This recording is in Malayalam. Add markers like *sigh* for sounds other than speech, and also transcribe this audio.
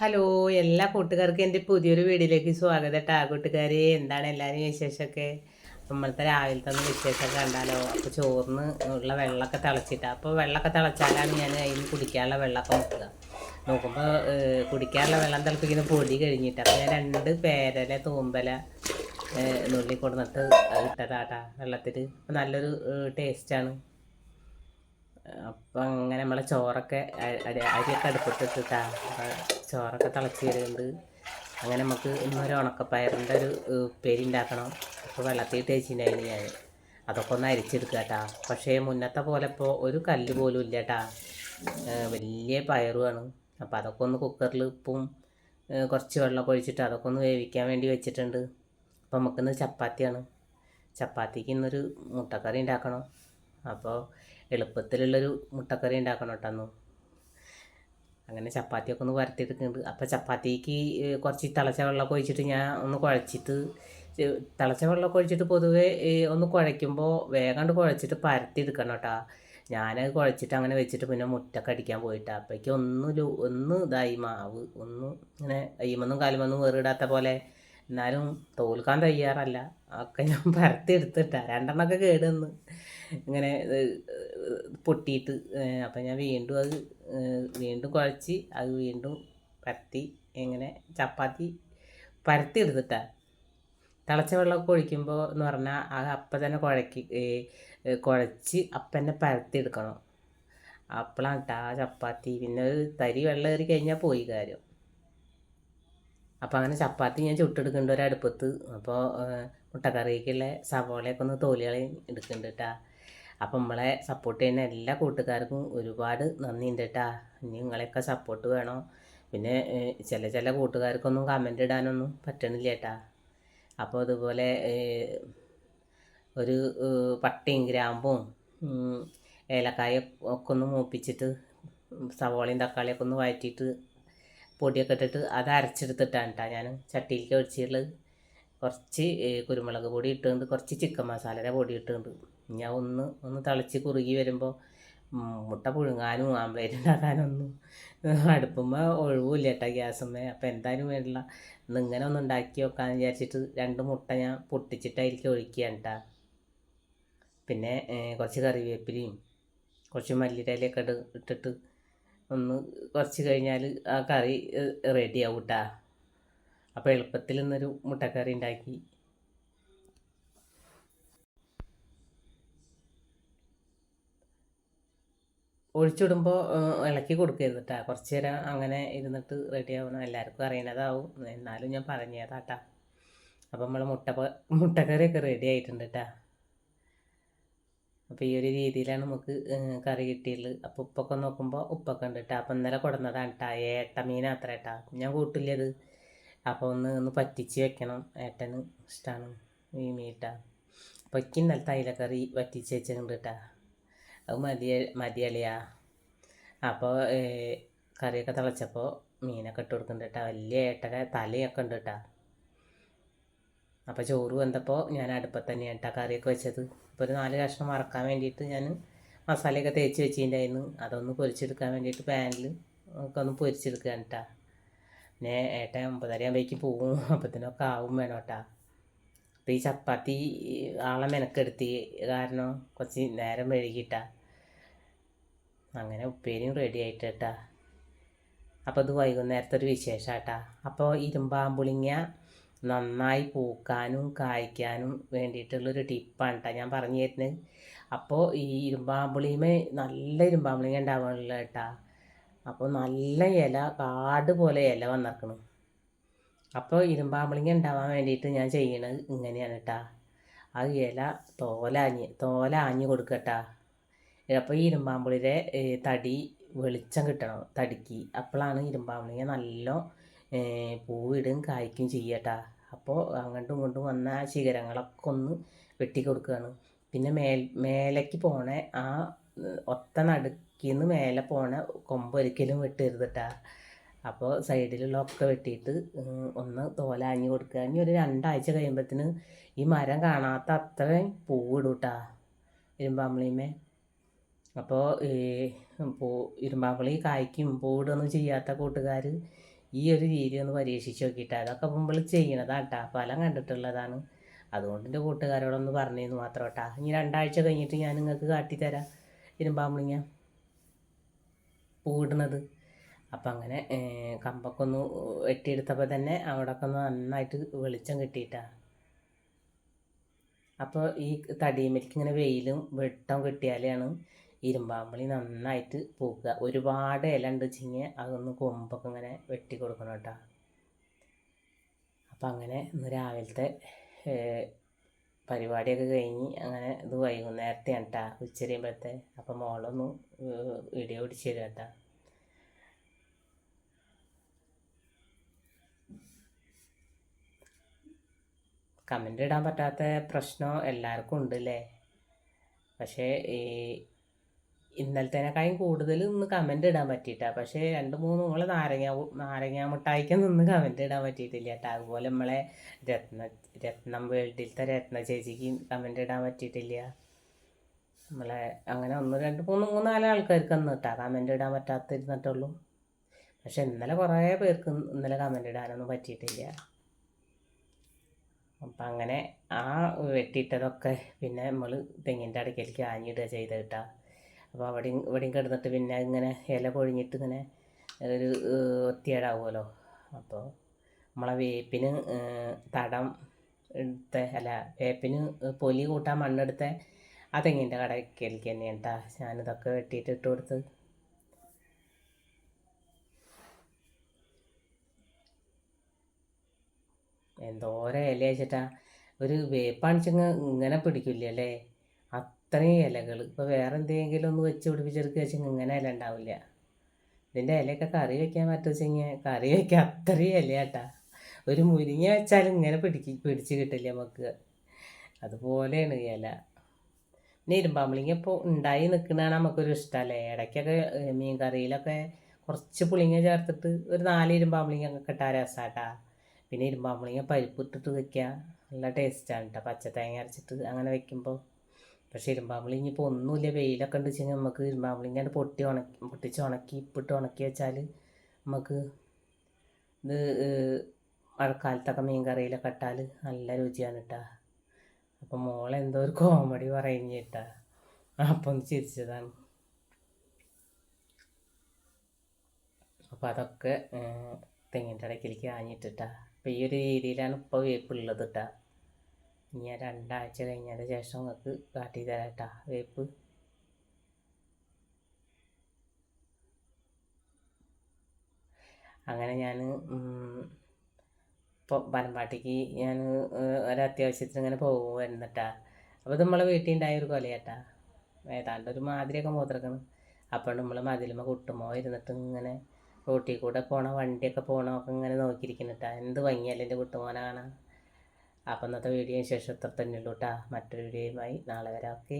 ഹലോ എല്ലാ കൂട്ടുകാർക്കും എന്റെ പുതിയൊരു വീഡിയോയിലേക്ക് സ്വാഗതം കേട്ടോ കൂട്ടുകാരെ. എന്താണ് എല്ലാവരും വിശേഷമൊക്കെ? നമ്മളത്തെ രാവിലത്തെ ഒന്ന് വിശേഷമൊക്കെ കണ്ടാലോ? അപ്പോൾ ചോറിന് ഉള്ള വെള്ളമൊക്കെ തിളച്ചിട്ടാണ് അപ്പോൾ വെള്ളമൊക്കെ തിളച്ചാലാണ് ഞാൻ അതിന് കുടിക്കാനുള്ള വെള്ളമൊക്കെ നോക്കുക. നോക്കുമ്പോൾ കുടിക്കാനുള്ള വെള്ളം തിളപ്പിക്കുന്ന പൊടി കഴിഞ്ഞിട്ട് അപ്പോൾ ഞാൻ രണ്ട് പേരല തൂമ്പല നുള്ളി കൊടുന്നിട്ട് ഇട്ടതാട്ടാ വെള്ളത്തിൽ നല്ലൊരു ടേസ്റ്റാണ് അപ്പം അങ്ങനെ നമ്മളെ ചോറൊക്കെ അരിയൊക്കെ അടുപ്പത്തിട്ടാ ചോറൊക്കെ തിളച്ച് വരുന്നുണ്ട് അങ്ങനെ നമുക്ക് ഇന്നൊരു ഉണക്കപ്പയറിന്റെ ഒരു ഉപ്പേരി ഉണ്ടാക്കണം. അപ്പോൾ വെള്ളത്തിൽ തേച്ചിട്ടുണ്ടായിരുന്നു ഞാൻ അതൊക്കെ ഒന്ന് അരിച്ചെടുക്കുക കേട്ടാ പക്ഷേ മുന്നത്തെ പോലെ ഇപ്പോൾ ഒരു കല്ല് പോലും ഇല്ല കേട്ടാ വലിയ പയറുമാണ് അപ്പോൾ അതൊക്കെ ഒന്ന് കുക്കറിൽ ഉപ്പും കുറച്ച് വെള്ളമൊക്കെ ഒഴിച്ചിട്ട് അതൊക്കെ ഒന്ന് വേവിക്കാൻ വേണ്ടി വെച്ചിട്ടുണ്ട്. അപ്പോൾ നമുക്കിന്ന് ചപ്പാത്തിയാണ്. ചപ്പാത്തിക്ക് ഇന്നൊരു മുട്ടക്കറി ഉണ്ടാക്കണം. അപ്പോൾ എളുപ്പത്തിലുള്ളൊരു മുട്ടക്കറി ഉണ്ടാക്കണം കേട്ടോ അങ്ങനെ ചപ്പാത്തിയൊക്കെ ഒന്ന് വരത്തിയെടുക്കുന്നുണ്ട് അപ്പോൾ ചപ്പാത്തിക്ക് കുറച്ച് തിളച്ച വെള്ളമൊക്കെ ഒഴിച്ചിട്ട് ഞാൻ ഒന്ന് കുഴച്ചിട്ട് തിളച്ച വെള്ളമൊക്കെ ഒഴിച്ചിട്ട് പൊതുവേ ഒന്ന് കുഴയ്ക്കുമ്പോൾ വേഗം കുഴച്ചിട്ട് പരത്തിയെടുക്കണം കേട്ടോ. ഞാനത് കുഴച്ചിട്ട് അങ്ങനെ വെച്ചിട്ട് പിന്നെ മുറ്റൊക്കെ അടിക്കാൻ പോയിട്ടാ. അപ്പോഴേക്കും ഒന്ന് ഒന്ന് ഇതായി മാവ്. ഒന്ന് ഇങ്ങനെ അയ്യമെന്നും കാലുമെന്നും വേറിടാത്ത പോലെ എന്നാലും തോൽക്കാൻ തയ്യാറല്ല. ഒക്കെ ഞാൻ *laughs* പരത്തി എടുത്തിട്ടാ രണ്ടെണ്ണമൊക്കെ കേടുവന്ന്. ഇങ്ങനെ പൊട്ടിയിട്ട് അപ്പം ഞാൻ വീണ്ടും അത് വീണ്ടും കുഴച്ച് അത് വീണ്ടും പരത്തി ഇങ്ങനെ ചപ്പാത്തി പരത്തി എടുത്തിട്ടാ തിളച്ച വെള്ളമൊക്കെ ഒഴിക്കുമ്പോൾ എന്ന് പറഞ്ഞാൽ അത് അപ്പം തന്നെ കുഴക്കി കുഴച്ച് അപ്പം തന്നെ പരത്തി എടുക്കണം അപ്പോഴാണ് കേട്ടോ ആ ചപ്പാത്തി. പിന്നെ ഒരു തരി വെള്ളം കയറി കഴിഞ്ഞാൽ പോയി കാര്യം. അപ്പോൾ അങ്ങനെ ചപ്പാത്തി ഞാൻ ചുട്ടെടുക്കുന്നുണ്ട് ഒരു അടുപ്പത്ത് അപ്പോൾ മുട്ടക്കറിക്കുള്ള സവോളയൊക്കെ ഒന്ന് തോലികളെ എടുക്കുന്നുണ്ട് കേട്ടാ അപ്പം നമ്മളെ സപ്പോർട്ട് ചെയ്യുന്ന എല്ലാ കൂട്ടുകാർക്കും ഒരുപാട് നന്ദിയുണ്ട് കേട്ടാ ഇനി നിങ്ങളെയൊക്കെ സപ്പോർട്ട് വേണം? പിന്നെ ചില ചില കൂട്ടുകാർക്കൊന്നും കമന്റ് ഇടാനൊന്നും പറ്റണില്ല കേട്ടാ അപ്പോൾ അതുപോലെ ഒരു പട്ടയും ഗ്രാമ്പും ഏലക്കായ ഒക്കെ ഒന്ന് മൂപ്പിച്ചിട്ട് സവോളയും തക്കാളിയൊക്കെ ഒന്ന് വഴറ്റിയിട്ട് പൊടിയൊക്കെ ഇട്ടിട്ട് അത് അരച്ചെടുത്തിട്ടാണ് കേട്ടോ ഞാൻ ചട്ടിയിലേക്ക് ഒഴിച്ചിട്ടുള്ളത്. കുറച്ച് കുരുമുളക് പൊടി ഇട്ടുകൊണ്ട് കുറച്ച് ചിക്കൻ മസാലയുടെ പൊടി ഇട്ടുകൊണ്ട് ഞാൻ ഒന്ന് ഒന്ന് തിളച്ച് കുറുകി വരുമ്പോൾ മുട്ട പുഴുങ്ങാനും ആംപ്ലേറ്റ് ഉണ്ടാക്കാനൊന്നും അടുപ്പുമ്പോൾ ഒഴിവില്ല കേട്ടോ ഗ്യാസുമ്മേ. അപ്പോൾ എന്തായാലും വേണ്ടില്ല. ഇന്ന് ഒന്ന് ഉണ്ടാക്കി വെക്കാമെന്ന് വിചാരിച്ചിട്ട് രണ്ട് മുട്ട ഞാൻ പൊട്ടിച്ചിട്ടായിരിക്കും ഒഴിക്കുകയാണ് കേട്ടോ പിന്നെ കുറച്ച് കറിവേപ്പിലയും കുറച്ച് ഇട്ട് ഇട്ടിട്ട് ഒന്ന് കുറച്ച് കഴിഞ്ഞാൽ ആ കറി റെഡി ആവും കേട്ടാ അപ്പോൾ എളുപ്പത്തിൽ ഇന്നൊരു മുട്ടക്കറി ഉണ്ടാക്കി. ഒഴിച്ചിടുമ്പോൾ ഇളക്കി കൊടുക്കരുത് കേട്ടോ കുറച്ച് നേരം അങ്ങനെ ഇരുന്നിട്ട് റെഡി ആവണം. എല്ലാവർക്കും അറിയണതാവും എന്നാലും ഞാൻ പറഞ്ഞതാട്ടാ അപ്പോൾ നമ്മൾ മുട്ട മുട്ടക്കറിയൊക്കെ റെഡി ആയിട്ടുണ്ട് കേട്ടാ അപ്പോൾ ഈ ഒരു രീതിയിലാണ് നമുക്ക് കറി കിട്ടിയുള്ളത് അപ്പോൾ ഉപ്പൊക്കെ നോക്കുമ്പോൾ ഉപ്പൊക്കെ ഉണ്ട് കേട്ടോ അപ്പം ഇന്നലെ കൊടുന്നതാണ് കേട്ടോ ഏട്ട മീൻ അത്ര ഏട്ടാ ഞാൻ കൂട്ടില്ലത് അപ്പോൾ ഒന്ന് ഒന്ന് പറ്റിച്ച് വെക്കണം. ഏട്ടന് ഇഷ്ടമാണ് ഈ മീട്ട അപ്പോൾ എനിക്ക് ഇന്നലത്തെ അയിലക്കറി വറ്റിച്ച് വെച്ചിട്ടുണ്ട് കേട്ടോ അത് മതിയ മതിയളിയാ. അപ്പോൾ കറിയൊക്കെ തിളച്ചപ്പോൾ മീനൊക്കെ ഇട്ട് കൊടുക്കുന്നുണ്ട് കേട്ടോ വലിയ ഏട്ടയുടെ തലയൊക്കെ ഉണ്ട് കേട്ടോ അപ്പോൾ ചോറ് വന്നപ്പോൾ ഞാൻ അടുപ്പത്ത് തന്നെയാണ് കേട്ടോ കറിയൊക്കെ വെച്ചത്. ഇപ്പോൾ ഒരു നാല് കഷ്ണം മറക്കാൻ വേണ്ടിയിട്ട് ഞാൻ മസാലയൊക്കെ തേച്ച് വെച്ചിട്ടുണ്ടായിരുന്നു. അതൊന്ന് പൊരിച്ചെടുക്കാൻ വേണ്ടിയിട്ട് പാനിൽ ഒക്കെ ഒന്ന് പൊരിച്ചെടുക്കുക കേട്ടാ പിന്നെ ഏട്ടൻ ഒമ്പതര ആകുമ്പോഴേക്കും പോവും. അപ്പത്തിനൊക്കെ ആവും വേണം കേട്ടാ അപ്പോൾ ഈ ചപ്പാത്തി ആളെ മെനക്കെടുത്തി. കാരണം കുറച്ച് നേരം വൈകിട്ടാ. അങ്ങനെ ഉപ്പേരിയും റെഡി ആയിട്ട് കേട്ടാ അപ്പോൾ അത് വൈകുന്നേരത്തെ ഒരു വിശേഷം കേട്ടാ അപ്പോൾ ഇരുമ്പാമ്പുളിങ്ങ നന്നായി പൂക്കാനും കായ്ക്കാനും വേണ്ടിയിട്ടുള്ളൊരു ടിപ്പാണ് കേട്ടോ ഞാൻ പറഞ്ഞു തരുന്നത് അപ്പോൾ ഈ ഇരുമ്പാമ്പുളിമേ നല്ല ഇരുമ്പാമ്പുളിങ്ങ ഉണ്ടാവാനുള്ള കേട്ടാ അപ്പോൾ നല്ല ഇല കാട് പോലെ ഇല വന്നിരിക്കണം അപ്പോൾ ഇരുമ്പാമ്പുളിങ്ങ ഉണ്ടാവാൻ വേണ്ടിയിട്ട് ഞാൻ ചെയ്യണത് ഇങ്ങനെയാണ് കേട്ടാ ആ ഇല തോലാഞ്ഞ് തോലാഞ്ഞ് കൊടുക്കട്ടാ അപ്പോൾ ഈ ഇരുമ്പാമ്പുളിയുടെ തടി വെളിച്ചം കിട്ടണം തടിക്ക്. അപ്പോഴാണ് ഇരുമ്പാമ്പുളിങ്ങ നല്ല പൂവിടും കായ്ക്കും ചെയ്യട്ടാ. അപ്പോൾ അങ്ങോട്ടും ഇങ്ങോട്ടും വന്ന ആ ശിഖരങ്ങളൊക്കെ ഒന്ന് വെട്ടിക്കൊടുക്കുകയാണ് പിന്നെ മേൽ മേലേക്ക് പോണ ആ ഒത്ത ഒത്ത നടുക്കിന്ന് മേലെ പോണ കൊമ്പ് ഒരിക്കലും വെട്ടരുത് കേട്ടാ അപ്പോൾ സൈഡിലുള്ളതൊക്കെ വെട്ടിയിട്ട് ഉം, ഒന്ന് തോലാഞ്ഞു കൊടുക്കുക. ഇനി ഒരു രണ്ടാഴ്ച കഴിയുമ്പോഴത്തേന് ഈ മരം കാണാത്ത അത്രയും പൂവിടും കേട്ടാ ഇരുമ്പാമ്പുളിമേ. അപ്പോൾ ഈ പൂ ഇരുമ്പാമ്പളി കായ്ക്കും പൂവിടുകയൊന്നും ചെയ്യാത്ത കൂട്ടുകാർ ഈ ഒരു രീതി ഒന്ന് പരീക്ഷിച്ച് നോക്കിയിട്ട് അതൊക്കെ നമ്മൾ ചെയ്യണതാട്ടാ ഫലം കണ്ടിട്ടുള്ളതാണ്. അതുകൊണ്ട് എന്റെ കൂട്ടുകാരോടൊന്ന് പറഞ്ഞിരുന്നു മാത്രം കേട്ടാ ഇനി രണ്ടാഴ്ച കഴിഞ്ഞിട്ട് ഞാൻ നിങ്ങൾക്ക് കാട്ടിത്തരാം. ഇരുമ്പാമ്പുളിങ്ങ പൂവിടുന്നത്. അപ്പം അങ്ങനെ കമ്പൊക്കെ ഒന്ന് വെട്ടിയെടുത്തപ്പോൾ തന്നെ അവിടെയൊക്കെ ഒന്ന് നന്നായിട്ട് വെളിച്ചം കിട്ടിയിട്ടാ. അപ്പോൾ ഈ തടിയമേലേക്ക് ഇങ്ങനെ വെയിലും വെട്ടം കിട്ടിയാലാണ് ഇരുമ്പാമ്പളി നന്നായിട്ട് പൂക്കുക. ഒരുപാട് ഇല ഉണ്ട് വെച്ചിങ്ങനെ അതൊന്ന് കൊമ്പൊക്കെ ഇങ്ങനെ വെട്ടി കൊടുക്കണം കേട്ടോ. അപ്പം അങ്ങനെ ഇന്ന് രാവിലത്തെ പരിപാടിയൊക്കെ കഴിഞ്ഞ് അങ്ങനെ ഇത് വൈകുന്നേരത്തെ കേട്ടാ ഉച്ചരിയുമ്പോഴത്തെ അപ്പം മോളൊന്ന് വീഡിയോ പിടിച്ച് തരാം കേട്ടാ. കമന്റ് ഇടാൻ പറ്റാത്ത പ്രശ്നം എല്ലാവർക്കും ഉണ്ട് അല്ലേ പക്ഷേ ഈ ഇന്നലത്തേനേക്കാളും കൂടുതൽ ഇന്ന് കമന്റ് ഇടാൻ പറ്റിയിട്ടാ. പക്ഷേ രണ്ട് മൂന്ന് നിങ്ങൾ നാരങ്ങ നാരങ്ങ മിഠായിക്ക് നിന്ന് കമന്റ് ഇടാൻ പറ്റിയിട്ടില്ല കേട്ടോ. അതുപോലെ നമ്മളെ രത്ന രത്നം വേൾഡിലത്തെ രത്ന ചേച്ചിക്ക് കമന്റ് ഇടാൻ പറ്റിയിട്ടില്ല. നമ്മളെ അങ്ങനെ ഒന്ന് രണ്ട് മൂന്ന് നാല് ആൾക്കാർക്ക് അന്ന് കേട്ടോ. കമന്റ് ഇടാൻ പറ്റാത്തിരുന്നിട്ടുള്ളൂ. പക്ഷെ ഇന്നലെ കുറേ പേർക്ക് ഇന്നലെ കമന്റ് ഇടാനൊന്നും പറ്റിയിട്ടില്ല. അപ്പം അങ്ങനെ ആ വെട്ടിയിട്ടതൊക്കെ പിന്നെ നമ്മൾ തെങ്ങിന്റെ അടുക്കലേക്ക് ആഞ്ഞിടുക ചെയ്ത് അപ്പോൾ അവിടെയും ഇവിടെയും കിടന്നിട്ട് പിന്നെ ഇങ്ങനെ ഇല പൊഴിഞ്ഞിട്ട് ഇങ്ങനെ ഒരു ഒത്തിയേടാവുമല്ലോ. അപ്പോൾ നമ്മളെ വേപ്പിന് തടം എടുത്ത അല്ല വേപ്പിന് പൊലി കൂട്ടാൻ മണ്ണെടുത്ത ആ തെങ്ങിന്റെ കടക്കലേക്ക് തന്നെയാണ് കേട്ടോ ഞാനിതൊക്കെ വെട്ടിയിട്ട് ഇട്ട് കൊടുത്ത്. എന്തോരം ഇല വെച്ചിട്ടാ ഒരു വേപ്പാണിച്ചങ്ങ് ഇങ്ങനെ പിടിക്കില്ല? അല്ലേ അത്രയും ഇലകൾ ഇപ്പോൾ വേറെ എന്തെങ്കിലും ഒന്ന് വെച്ച് പിടിപ്പിച്ചെടുക്കുക വെച്ചെങ്കിൽ ഇങ്ങനെ ഇല ഉണ്ടാവില്ല. ഇതിന്റെ ഇലയൊക്കെ കറി വെക്കാൻ പറ്റുവെച്ചെങ്കിൽ കറി വെക്കാൻ അത്രയും ഇല കേട്ടാ ഒരു മുരിങ്ങ വെച്ചാലും ഇങ്ങനെ പിടിക്ക് പിടിച്ച് കിട്ടില്ല നമുക്ക്. അതുപോലെയാണ് ഇല. പിന്നെ ഇരുമ്പാമ്പളിങ്ങ ഇപ്പോൾ ഉണ്ടായി നിൽക്കുന്നതാണ് നമുക്കൊരു ഇഷ്ടമല്ലേ ഇടയ്ക്കൊക്കെ മീൻ കറിയിലൊക്കെ കുറച്ച് പുളിങ്ങ ചേർത്തിട്ട് ഒരു നാല് ഇരുമ്പാമ്പളിങ്ങ ഒക്കെ ഇട്ടാൽ രസമാട്ടാ പിന്നെ ഇരുമ്പാമ്പളിങ്ങ പരിപ്പ് ഇട്ടിട്ട് വെക്കുക നല്ല ടേസ്റ്റാണ് കേട്ടോ പച്ച തേങ്ങ അരച്ചിട്ട് അങ്ങനെ വെക്കുമ്പോൾ പക്ഷേ ഇരുമ്പാമ്പളി ഇനിയിപ്പോൾ ഒന്നുമില്ല. വെയിലൊക്കെ ഉണ്ട് വെച്ചെങ്കിൽ നമുക്ക് ഇരുമ്പാമ്പളിങ്ങ അങ്ങട് പൊട്ടി ഉണക്കി പൊട്ടിച്ച് ഉണക്കി ഇപ്പിട്ട് ഉണക്കി വെച്ചാൽ നമുക്ക് ഇത് മഴക്കാലത്തൊക്കെ മീൻ കറിയിലൊക്കെ ഇട്ടാൽ നല്ല രുചിയാണ് കേട്ടാ അപ്പം മോളെന്തോ ഒരു കോമഡി പറയുന്ന കേട്ടാ. അപ്പം ഒന്ന് ചിരിച്ചതാണ്. അപ്പോൾ അതൊക്കെ തെങ്ങിന്റെ ഇടയ്ക്കിലേക്ക് ആഞ്ഞിട്ടിട്ടാ അപ്പോൾ ഈ ഒരു രീതിയിലാണ് ഇപ്പോൾ വേപ്പുള്ളത് കേട്ടാ ഇനി രണ്ടാഴ്ച കഴിഞ്ഞതിന് ശേഷം നിങ്ങൾക്ക് കാട്ടി തരാം വേപ്പ്. അങ്ങനെ ഞാൻ ഇപ്പോൾ പനമ്പാട്ടിക്ക് ഞാൻ ഒരത്യാവശ്യത്തിന് ഇങ്ങനെ പോകുമായിരുന്നു കേട്ടാ അപ്പോൾ നമ്മളെ വീട്ടിൽ ഉണ്ടായ ഒരു കൊലയേട്ടാ. ഏതാണ്ട് ഒരു മാതിരിയൊക്കെ മൂത്രക്കണം. അപ്പോൾ നമ്മൾ മതിലുമ്മ കുട്ടുമോ ഇരുന്നിട്ട് ഇങ്ങനെ റോട്ടിൽ കൂടെ പോണ വണ്ടിയൊക്കെ പോകണമൊക്കെ ഇങ്ങനെ നോക്കിയിരിക്കുന്നുട്ടാ എന്ത് ഭംഗിയല്ലേ എന്റെ കുട്ടുമോനെ കാണാൻ. അപ്പം ഇന്നത്തെ വീഡിയോ ശേഷം ഇത്ര തന്നെ ഉള്ളൂട്ടാ മറ്റൊരു വീഡിയോയുമായി നാളെ വരാം. ഓക്കെ.